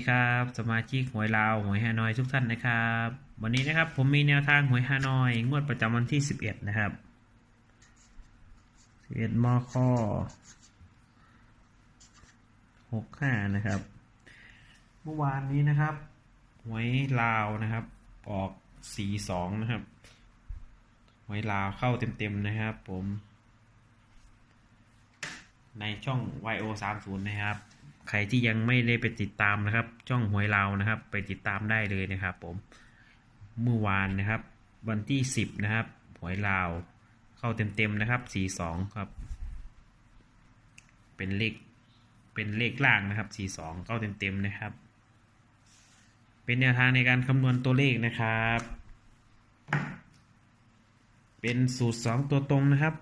ดีครับสมาชิกหวยลาวหวยฮานอยทุกท่านนะครับ วันนี้นะครับผมมีแนวทางหวยฮานอย งวดประจำวันที่ 11 นะครับ11มค65 นะครับ เมื่อวานนี้นะครับ หวยลาวนะครับ ออก 42 นะครับ หวยลาวเข้าเต็มๆนะครับผม ในช่อง YO 3 0 นะครับ ใครที่ยังไม่ได้ไปติดตามนะครับ ช่องหวยเรานะครับ ไปติดตามได้เลยนะครับ ผมเมื่อวานนะครับ วันที่ 10 นะครับหวยลาวเข้าเต็มๆนะครับ 42 ครับ เป็นเลขเป็นเลขล่างนะครับ 42 เข้าเต็มๆนะครับ เป็นแนวทางในการคำนวณตัวเลขนะครับ เป็นสูตร 2 ตัวตรงนะครับ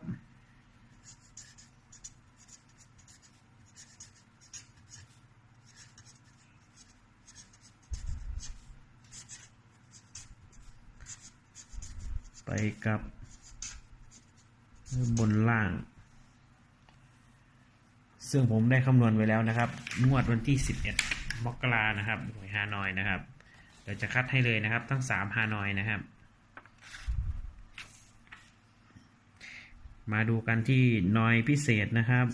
ไปกับบนล่าง ซึ่งผมได้คำนวณไว้แล้วนะครับ งวดวันที่ 11 มกรานะครับหวยฮานอยนะครับ เดี๋ยวจะคัดให้เลยนะครับ ทั้ง 3 ฮานอยนะครับ มาดูกันที่นอยพิเศษนะครับ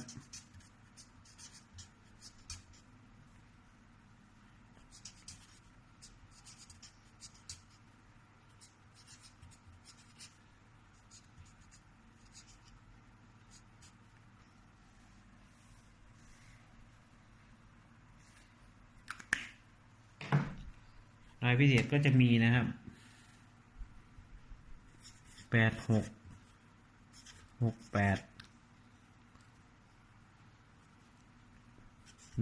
รายพิเศษก็จะมีนะครับแปดหกหกแปด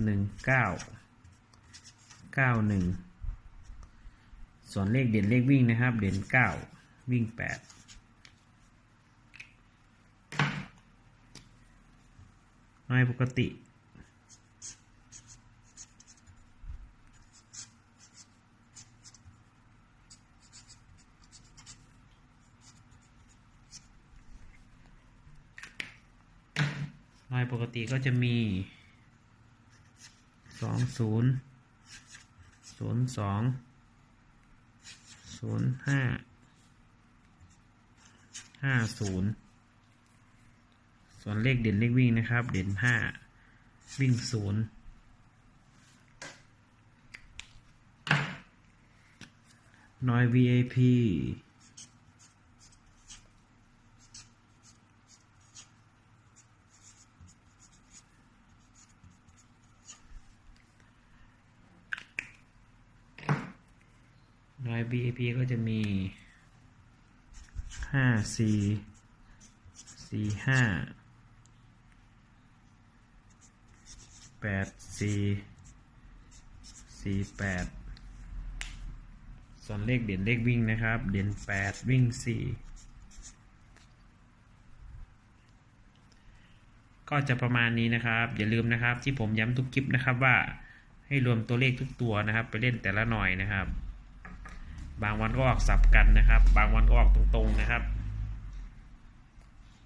หนึ่งเก้าเก้าหนึ่งส่วนเลขเด่นเลขวิ่งนะครับ เด่นเก้าวิ่งแปดน้อยปกติ รายปกติก็จะมีสองศูนย์ศูนย์สองศูนย์ห้าห้าศูนย์ส่วนเลขเด่นเลขวิ่งนะครับ เด่นห้าวิ่งศูนย์น้อย VIP BAP ก็จะมีห้าสี่สี่ห้าแปดสี่สี่แปดส่วนเลขเด่นเลขวิ่งนะครับ เด่นแปดวิ่งสี่ก็จะประมาณนี้นะครับ อย่าลืมนะครับที่ผมย้ำทุกคลิปนะครับว่าให้รวมตัวเลขทุกตัวนะครับ ไปเล่นแต่ละหน่อยนะครับ บางวันก็ออกสับกันนะครับ บางวันก็ออกตรงๆนะครับ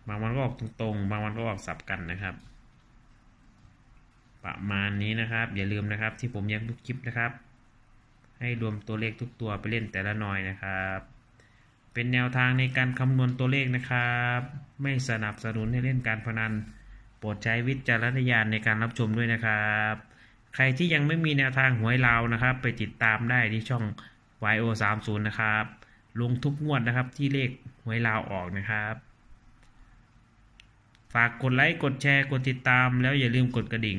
บางวันก็ออกตรงๆ บางวันก็ออกสับกันนะครับ ประมาณนี้นะครับ อย่าลืมนะครับที่ผมย้ำทุกคลิปนะครับ ให้รวมตัวเลขทุกตัวไปเล่นแต่ละหน่อยนะครับ เป็นแนวทางในการคำนวณตัวเลขนะครับ ไม่สนับสนุนให้เล่นการพนันโปรดใช้วิจารณญาณในการรับชมด้วยนะครับ ใครที่ยังไม่มีแนวทางหวยลาวนะครับ ไปติดตามได้ที่ช่อง YO 3 0นะครับ ลงทุกงวดนะครับที่เลขหวยลาวออกนะครับ ฝากกดไลค์ กดแชร์ กดติดตาม แล้วอย่าลืมกดกระดิ่ง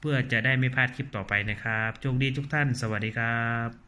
เพื่อจะได้ไม่พลาดคลิปต่อไปนะครับ โชคดีทุกท่าน สวัสดีครับ